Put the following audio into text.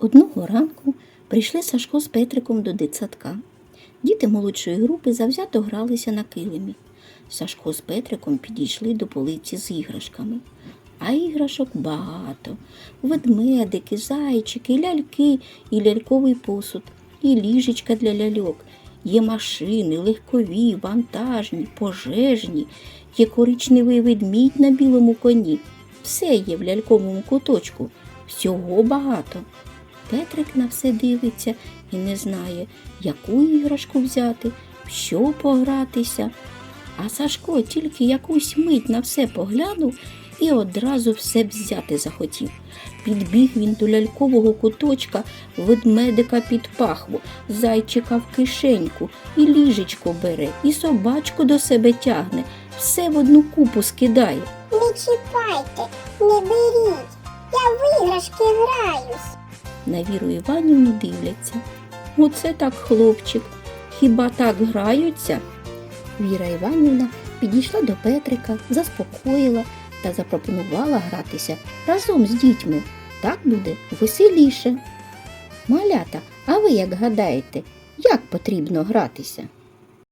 Одного ранку прийшли Сашко з Петриком до дитсадка. Діти молодшої групи завзято гралися на килимі. Сашко з Петриком підійшли до полиці з іграшками. А іграшок багато. Ведмедики, зайчики, ляльки і ляльковий посуд, і ліжечка для ляльок. Є машини, легкові, вантажні, пожежні, є коричневий ведмідь на білому коні. Все є в ляльковому куточку. Всього багато. Петрик на все дивиться і не знає, яку іграшку взяти, в що погратися. А Сашко тільки якусь мить на все поглянув і одразу все взяти захотів. Підбіг він до лялькового куточка, ведмедика під пахву, зайчика в кишеньку, і ліжечко бере, і собачку до себе тягне, все в одну купу скидає. Не чіпайте, не беріть. Я в іграшки граюсь. На Віру Іванівну дивляться. Оце так, хлопчик, хіба так граються? Віра Іванівна підійшла до Петрика, заспокоїла та запропонувала гратися разом з дітьми. Так буде веселіше. Малята, а ви як гадаєте, як потрібно гратися?